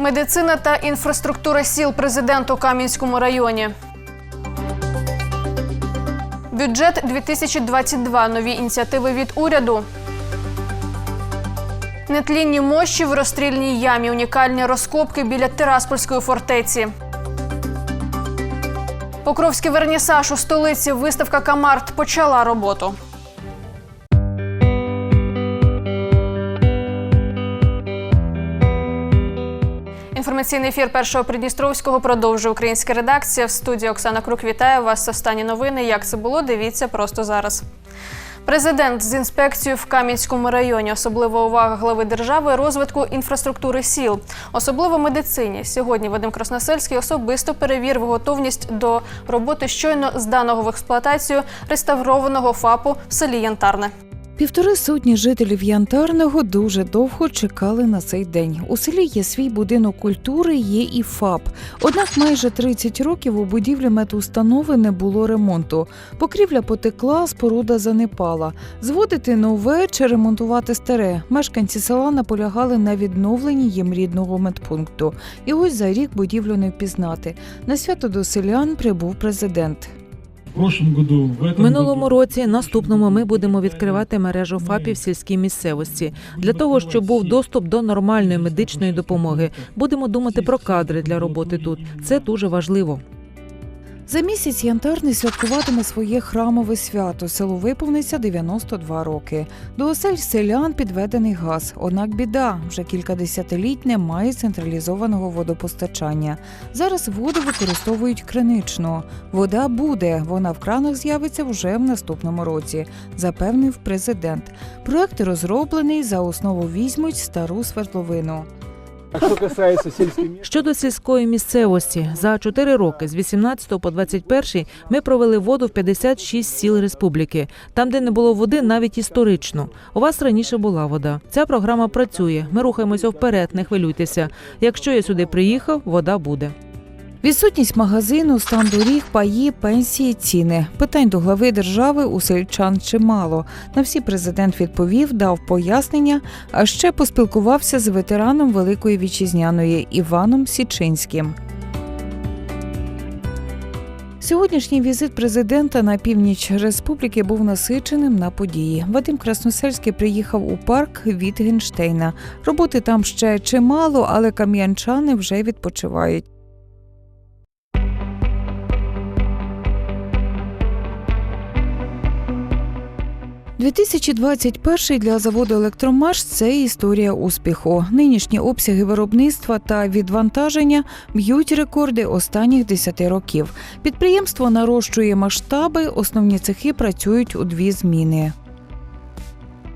Медицина та інфраструктура сіл президент у Кам'янському районі. Бюджет 2022. Нові ініціативи від уряду. Нетлінні мощі в розстрільній ямі. Унікальні розкопки біля Тираспольської фортеці. Покровський вернісаж у столиці. Виставка Камарт почала роботу. Інформаційний ефір першого Придністровського продовжує українська редакція. В студії Оксана Крук вітає вас. Останні новини. Як це було? Дивіться просто зараз. Президент з інспекцією в Кам'янському районі. Особлива увага глави держави розвитку інфраструктури сіл, особливо медицині. Сьогодні Вадим Красносельський особисто перевірив готовність до роботи щойно зданого в експлуатацію реставрованого ФАПу в селі Янтарне. Півтори сотні жителів Янтарного дуже довго чекали на цей день. У селі є свій будинок культури, є і ФАП. Однак майже 30 років у будівлі медустанови не було ремонту. Покрівля потекла, споруда занепала. Зводити нове чи ремонтувати старе. Мешканці села наполягали на відновленні їм рідного медпункту. І ось за рік будівлю не впізнати. На свято до селян прибув президент. Минулому році, наступному, ми будемо відкривати мережу ФАПів в сільській місцевості для того, щоб був доступ до нормальної медичної допомоги. Будемо думати про кадри для роботи тут. Це дуже важливо. За місяць Янтарний святкуватиме своє храмове свято. Селу виповниться 92 роки. До осель селян підведений газ. Однак біда вже кілька десятиліть немає централізованого водопостачання. Зараз воду використовують кринично. Вода буде. Вона в кранах з'явиться вже в наступному році, запевнив президент. Проект розроблений за основу візьмуть стару свердловину. А что касается сельской местности, Щодо сільської місцевості, за 4 роки з 18 по 21 ми провели воду в 56 сіл республіки, там, де не було води, навіть історично. У вас раніше була вода. Ця програма працює. Ми рухаємося вперед, не хвилюйтеся. Якщо я сюди приїхав, вода буде. Відсутність магазину, стан доріг, паї, пенсії, ціни. Питань до глави держави у сельчан чимало. На всі президент відповів, дав пояснення, а ще поспілкувався з ветераном Великої вітчизняної Іваном Січинським. Сьогоднішній візит президента на північ республіки був насиченим на події. Вадим Красносельський приїхав у парк Вітгенштейна. Роботи там ще чимало, але кам'янчани вже відпочивають. 2021 для заводу Електромаш це історія успіху. Нинішні обсяги виробництва та відвантаження б'ють рекорди останніх 10 років. Підприємство нарощує масштаби, основні цехи працюють у дві зміни.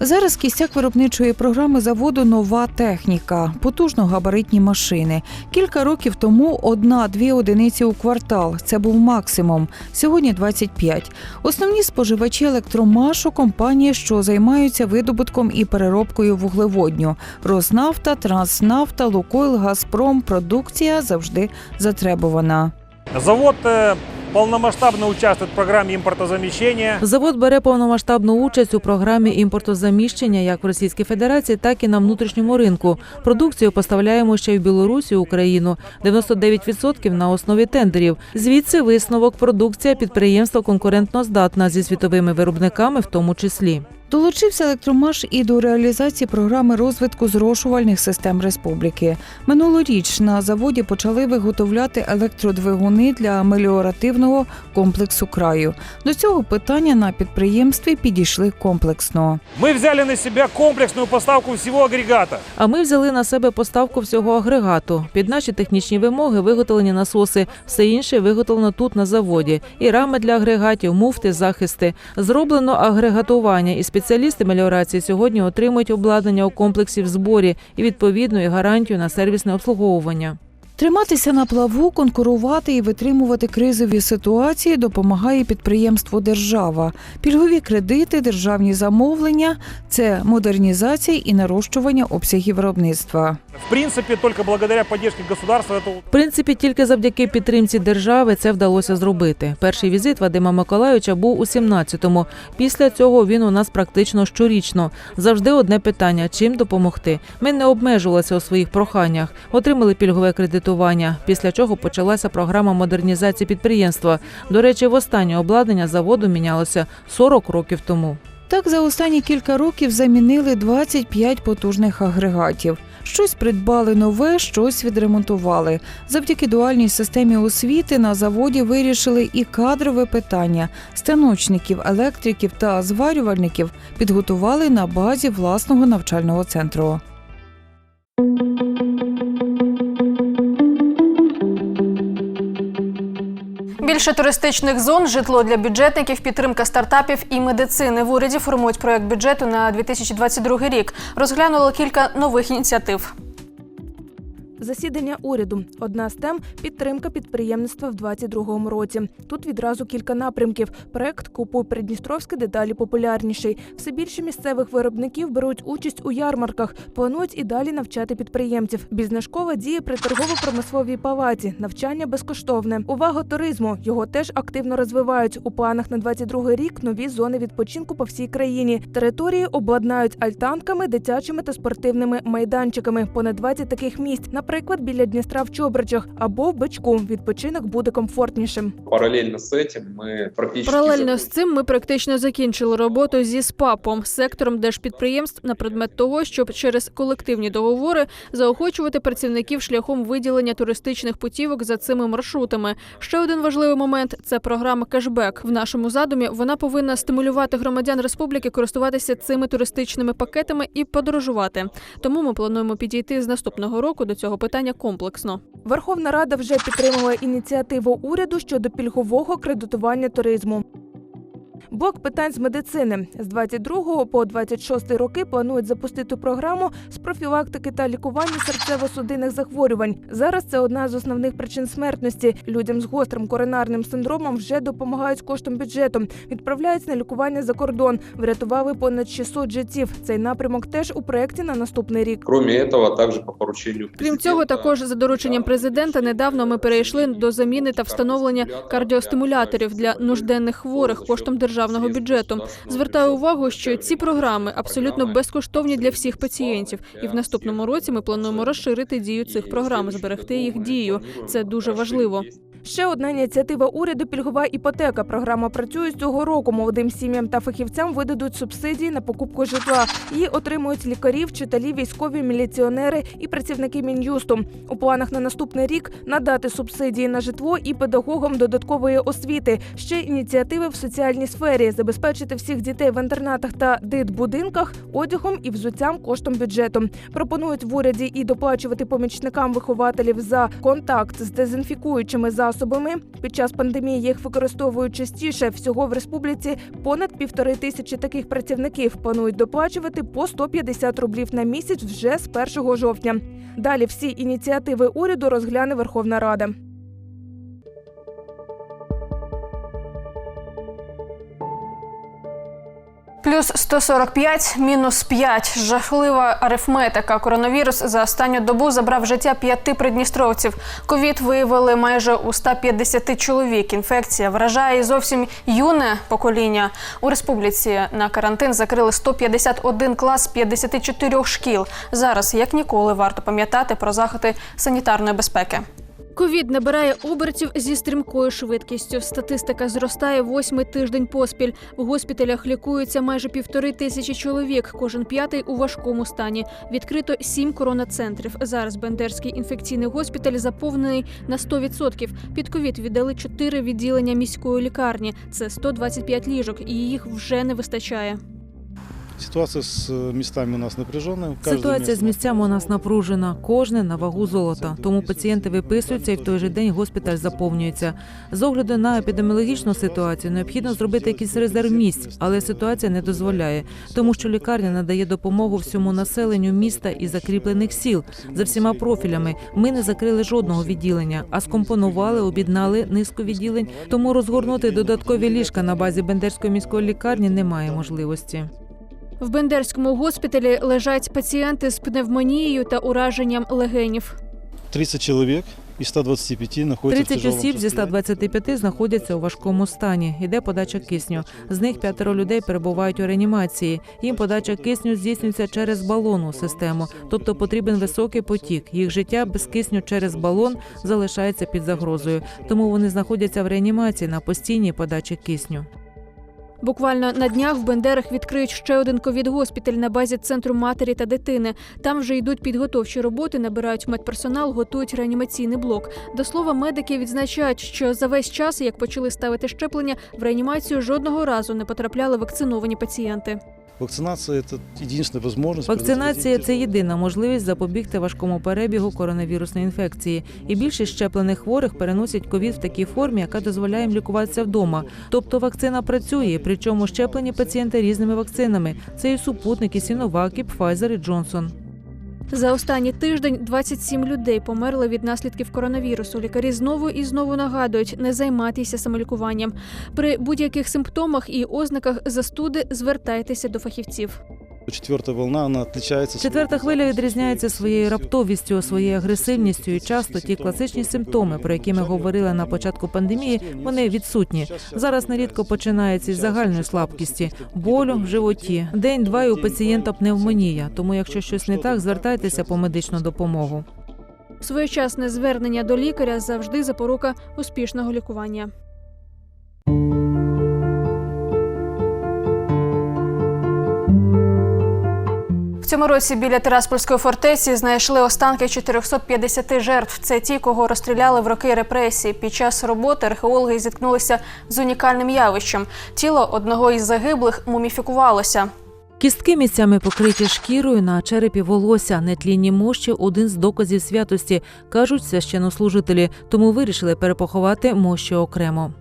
Зараз кістяк виробничої програми заводу нова техніка, потужно-габаритні машини. Кілька років тому одна-дві одиниці у квартал. Це був максимум. Сьогодні 25. Основні споживачі електромашу компанії, що займаються видобутком і переробкою вуглеводню. Роснафта, Транснафта, Лукойл, Газпром. Продукція завжди затребувана. Завод э, полномасштабно участвует в программе импортозамещения. Завод бере повномасштабну участь у програмі імпортозаміщення як в Російській Федерації, так і на внутрішньому ринку. Продукцію поставляємо ще й в Білорусі, Україну. 99% на основі тендерів. Звідси висновок продукція підприємства конкурентно здатна зі світовими виробниками, в тому числі. Долучився електромаш і до реалізації програми розвитку зрошувальних систем республіки. Минулоріч на заводі почали виготовляти електродвигуни для меліоративного комплексу краю. До цього питання на підприємстві підійшли комплексно. Мы взяли на себя комплексную поставку всего агрегата. А ми взяли на себе поставку всього агрегату. Під наші технічні вимоги виготовлені насоси, все інше виготовлено тут на заводі. І рами для агрегатів, муфти, захисти. Зроблено агрегатування, і спеціалісти меліорації сьогодні отримують обладнання у комплексі в зборі і відповідну і гарантію на сервісне обслуговування. Триматися на плаву, конкурувати і витримувати кризові ситуації допомагає підприємство Держава. Пільгові кредити, державні замовлення це модернізація і нарощування обсягів виробництва. В принципе, только благодаря поддержке государства В принципі, тільки завдяки підтримці держави це вдалося зробити. Перший візит Вадима Миколайовича був у 17-му. Після цього він у нас практично щорічно. Завжди одне питання: чим допомогти. Ми не обмежувалися у своїх проханнях, отримали пільгове кредитування. Після чого почалася програма модернізації підприємства. До речі, востаннє обладнання заводу мінялося 40 років тому. Так за останні кілька років замінили 25 потужних агрегатів. Щось придбали нове, щось відремонтували. Завдяки дуальній системі освіти на заводі вирішили і кадрове питання. Станочників, електриків та зварювальників підготували на базі власного навчального центру. Більше туристичних зон, житло для бюджетників, підтримка стартапів і медицини. В уряді формують проект бюджету на 2022 рік. Розглянуло кілька нових ініціатив. Засідання уряду одна з тем підтримка підприємництва в 2022 році. Тут відразу кілька напрямків. Проект Купуй Придністровське дедалі популярніший. Все більше місцевих виробників беруть участь у ярмарках. Планують і далі навчати підприємців. Бізнешкова діє при торгово-промисловій палаці. Навчання безкоштовне. Увага туризму його теж активно розвивають. У планах на 22 рік нові зони відпочинку по всій країні. Території обладнають альтанками, дитячими та спортивними майданчиками. Понад 20 таких місць. Наприклад, біля Дністра в Чобричах або в Бичку. Відпочинок буде комфортнішим. Параллельно с этим мы практически... Паралельно з цим ми практично закінчили роботу зі СПАПом, сектором держпідприємств на предмет того, щоб через колективні договори заохочувати працівників шляхом виділення туристичних путівок за цими маршрутами. Ще один важливий момент це програма кешбек. В нашому задумі вона повинна стимулювати громадян республіки користуватися цими туристичними пакетами і подорожувати. Тому ми плануємо підійти з наступного року до цього питання комплексно. Верховна Рада вже підтримала ініціативу уряду щодо пільгового кредитування туризму. Блок питань з медицини з 22 по 26 роки планують запустити програму з профілактики та лікування серцево-судинних захворювань. Зараз це одна з основних причин смертності. Людям з гострим коронарним синдромом вже допомагають коштом бюджету. Відправляють на лікування за кордон. Врятували понад 600 життів. Цей напрямок теж у проєкті на наступний рік. Кроме этого, также по поручению Крім цього, також за дорученням президента недавно ми перейшли до заміни та встановлення кардіостимуляторів для нужденних хворих коштом державного бюджету. Звертаю увагу, що ці програми абсолютно безкоштовні для всіх пацієнтів, і в наступному році ми плануємо розширити дію цих програм, зберегти їх дію. Це дуже важливо. Ще одна ініціатива уряду пільгова іпотека. Програма працює з цього року. Молодим сім'ям та фахівцям видадуть субсидії на покупку житла. Її отримують лікарі, вчителі, військові, міліціонери і працівники мін'юсту. У планах на наступний рік надати субсидії на житло і педагогам додаткової освіти. Ще ініціативи в соціальній сфері забезпечити всіх дітей в інтернатах та дитбудинках одягом і взуттям коштом бюджету. Пропонують в уряді і доплачувати помічникам вихователів за контакт з дезінфікуючими засобами. Під час пандемії їх використовують частіше. Всього в республіці понад півтори тисячі таких працівників планують доплачувати по 150 рублів на місяць вже з 1 жовтня. Далі всі ініціативи уряду розгляне Верховна Рада. Плюс 145, мінус 5. Жахлива арифметика. Коронавірус за останню добу забрав життя п'яти придністровців. Ковід виявили майже у 150 чоловік. Інфекція вражає зовсім юне покоління. У республіці на карантин закрили 151 клас 54 шкіл. Зараз, як ніколи, варто пам'ятати про заходи санітарної безпеки. Ковід набирає обертів зі стрімкою швидкістю. Статистика зростає восьмий тиждень поспіль. В госпіталях лікуються майже півтори тисячі чоловік. Кожен п'ятий у важкому стані. Відкрито сім коронацентрів. Зараз Бендерський інфекційний госпіталь заповнений на 100%. Під ковід віддали чотири відділення міської лікарні. Це 125 ліжок, і їх вже не вистачає. Ситуация с э, местами у нас напряженная. Каждое Ситуація з місцями у нас напружена, кожне на вагу золота. Тому пацієнти виписуються і в той же день госпіталь заповнюється. З огляду на епідеміологічну ситуацію необхідно зробити якийсь резерв місць, але ситуація не дозволяє, тому що лікарня надає допомогу всьому населенню міста і закріплених сіл за всіма профілями. Ми не закрили жодного відділення, а скомпонували, об'єднали низку відділень. Тому розгорнути додаткові ліжка на базі Бендерської міської лікарні немає можливості. В Бендерському госпіталі лежать пацієнти з пневмонією та ураженням легенів. 30 человек из 125 находятся 30 в тяжелом осіб зі состоянии. 125 знаходяться у важкому стані. Іде подача кисню. З них п'ятеро людей перебувають у реанімації. Їм подача кисню здійснюється через балонну систему, тобто потрібен високий потік. Їх життя без кисню через балон залишається під загрозою. Тому вони знаходяться в реанімації на постійній подачі кисню. Буквально на днях в Бендерах відкриють ще один ковід-госпіталь на базі центру матері та дитини. Там вже йдуть підготовчі роботи, набирають медперсонал, готують реанімаційний блок. До слова, медики відзначають, що за весь час, як почали ставити щеплення, в реанімацію жодного разу не потрапляли вакциновані пацієнти. Вакцинация – це єдина можливість. Вакцинація це єдина можливість запобігти важкому перебігу коронавірусної інфекції. І більшість щеплених хворих переносять ковід в такій формі, яка дозволяє їм лікуватися вдома. Тобто вакцина працює, причому щеплені пацієнти різними вакцинами. Це і супутники, Сіновак, і Pfizer, і Джонсон. За останній тиждень 27 людей померли від наслідків коронавірусу. Лікарі знову і знову нагадують не займатися самолікуванням. При будь-яких симптомах і ознаках застуди звертайтеся до фахівців. Четвертая волна, она отличается. Четверта хвиля відрізняється своєю раптовістю, своєю агресивністю, і часто ті класичні симптоми, про які ми говорили на початку пандемії, вони відсутні. Зараз нерідко починається із загальної слабкості, болю в животі. День-два і у пацієнта пневмонія. Тому, якщо щось не так, звертайтеся по медичну допомогу. Своєчасне звернення до лікаря завжди запорука успішного лікування. Цьому році біля Тираспольської фортеці знайшли останки 450 жертв. Це ті, кого розстріляли в роки репресії. Під час роботи археологи зіткнулися з унікальним явищем. Тіло одного із загиблих муміфікувалося. Кістки місцями покриті шкірою на черепі волосся, нетлінні мощі один з доказів святості, кажуть священнослужителі, тому вирішили перепоховати мощі окремо.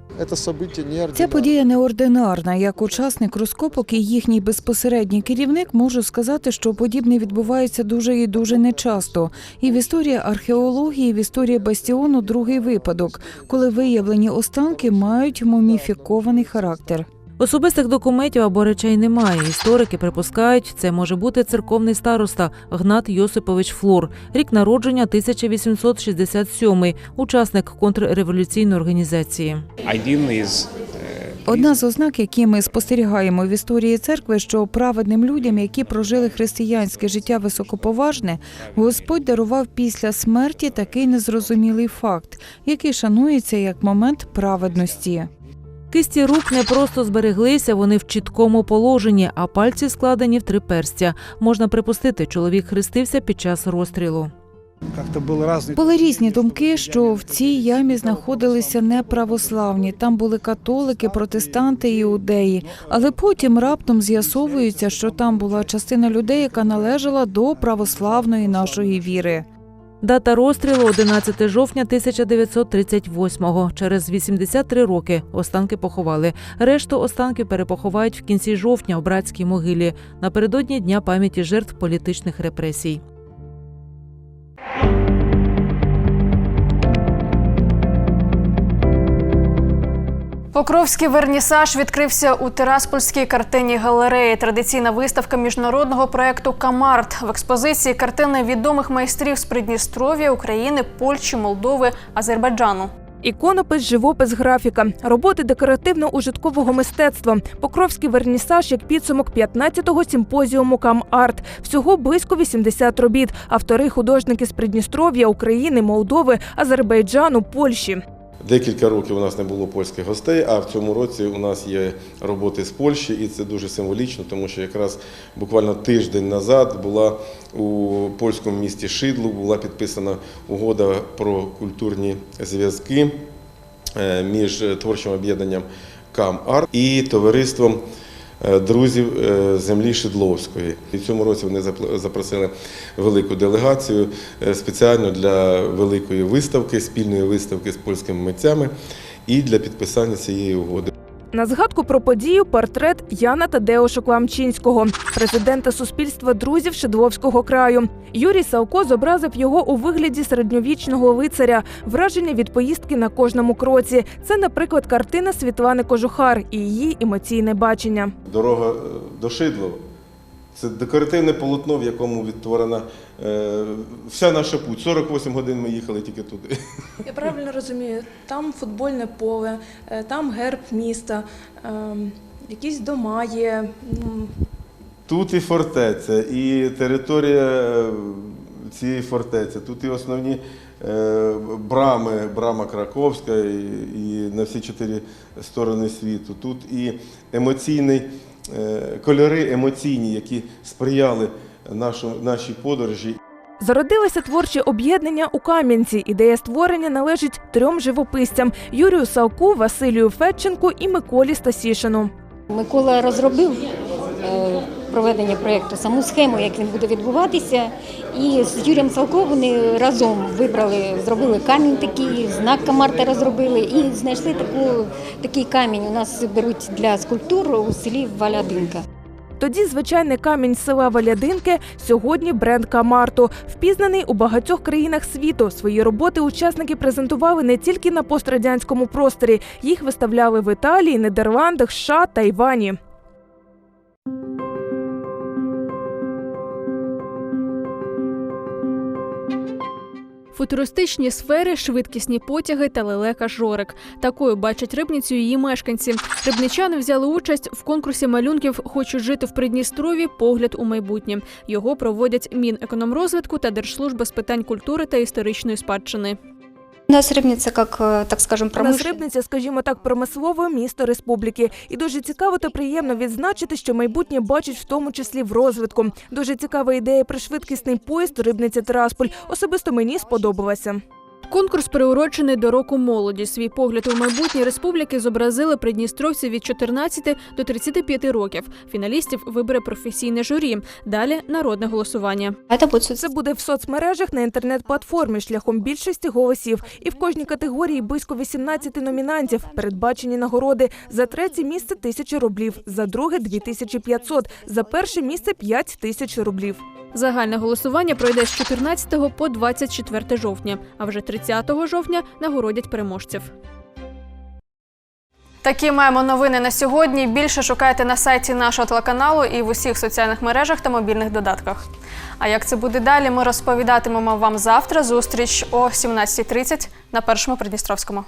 Ця подія неординарна. Як учасник розкопок і їхній безпосередній керівник можу сказати, що подібне відбувається дуже і дуже нечасто. І в історії археології, і в історії бастіону другий випадок, коли виявлені останки мають муміфікований характер. Особистих документів або речей немає. Історики припускають, це може бути церковний староста Гнат Йосипович Флор, рік народження 1867, учасник контрреволюційної організації. Один Одна з ознак, які ми спостерігаємо в історії церкви, що праведним людям, які прожили християнське життя високоповажне, Господь дарував після смерті такий незрозумілий факт, який шанується як момент праведності. Кисті рук не просто збереглися, вони в чіткому положенні, а пальці складені в три перстя. Можна припустити, чоловік хрестився під час розстрілу. Були різні думки, що в цій ямі знаходилися неправославні. Там були католики, протестанти і іудеї. Але потім раптом з'ясовується, що там була частина людей, яка належала до православної нашої віри. Дата розстрілу 11 жовтня 1938-го. Через 83 роки останки поховали. Решту останків перепоховають в кінці жовтня у братській могилі напередодні дня пам'яті жертв політичних репресій. Покровський вернісаж відкрився у Тираспольській картинній галереї. Традиційна виставка міжнародного проекту Камарт в експозиції картини відомих майстрів з Придністров'я, України, Польщі, Молдови, Азербайджану. Іконопис, живопис, графіка, роботи декоративно-ужиткового мистецтва, Покровський вернісаж як підсумок 15-го симпозіуму Кам-Арт. Всього близько 80 робіт. Автори художники з Придністров'я, України, Молдови, Азербайджану, Польщі. Декілька років у нас не було польських гостей, а в цьому році у нас є роботи з Польщі, і це дуже символічно, тому що якраз буквально тиждень назад була у польському місті Шидлу була підписана угода про культурні зв'язки е, між творчим об'єднанням КАМ-Арт і товариством друзів е, землі Шидловської. І цьому році вони запросили велику делегацію е, спеціально для великої виставки, спільної виставки з польськими митцями і для підписання цієї угоди. На згадку про подію портрет Яна Тадеуша Кламчинського, президента суспільства друзів Шедловського краю. Юрій Савко зобразив його у вигляді середньовічного лицаря. Враження від поїздки на кожному кроці. Це, наприклад, картина Світлани Кожухар і її емоційне бачення. Дорога е, до Шидлова. Це декоративне полотно, в якому відтворена е, вся наша путь. 48 годин ми їхали тільки туди. Я правильно розумію, там футбольне поле, е, там герб міста, ем, якісь дома є. Тут і фортеця, і територія е, цієї фортеці, тут і основні е, брами, брама Краковська і, і на всі чотири сторони світу. Тут і емоційний, е, кольори емоційні, які сприяли нашій подорожі. Зародилося творче об'єднання у Кам'янці. Ідея створення належить трьом живописцям: Юрію Савку, Василію Федченку і Миколі Стасішину. Микола розробив е, проведення проєкту, саму схему, як він буде відбуватися. І з Юрієм Салко вони разом вибрали, зробили камінь такий, знак Камарта розробили і знайшли таку, такий камінь. У нас беруть для скульптур у селі Валядинка. Тоді звичайний камінь села Валядинки сьогодні бренд Камарту, впізнаний у багатьох країнах світу. Свої роботи учасники презентували не тільки на пострадянському просторі, їх виставляли в Італії, Нідерландах, США та Футуристичні сфери, швидкісні потяги та лелека Жорик. Такою бачать рибницю її мешканці. Рибничани взяли участь в конкурсі малюнків Хочу жити в Придністрові. Погляд у майбутнє. Його проводять Мінекономрозвитку та Держслужба з питань культури та історичної спадщини. У нас рибниця, як, е, так скажем, У нас рибниця, скажімо так, промислове місто республіки. І дуже цікаво та приємно відзначити, що майбутнє бачить в тому числі в розвитку. Дуже цікава ідея про швидкісний поїзд рибниця Трасполь. Особисто мені сподобалася. Конкурс приурочений до року молоді. Свій погляд у майбутнє республіки зобразили придністровці від 14 до 35 років. Фіналістів вибере професійне журі. Далі народне голосування. Це буде в соцмережах на інтернет-платформі шляхом більшості голосів. І в кожній категорії близько 18 номінантів. Передбачені нагороди за третє місце тисяча рублів, за друге 2500, за перше місце 5 тисяч рублів. Загальне голосування пройде з 14 по 24 жовтня, а вже 30 жовтня нагородять переможців. Такі маємо новини на сьогодні. Більше шукайте на сайті нашого телеканалу і в усіх соціальних мережах та мобільних додатках. А як це буде далі, ми розповідатимемо вам завтра. Зустріч о 17.30 на першому Придністровському.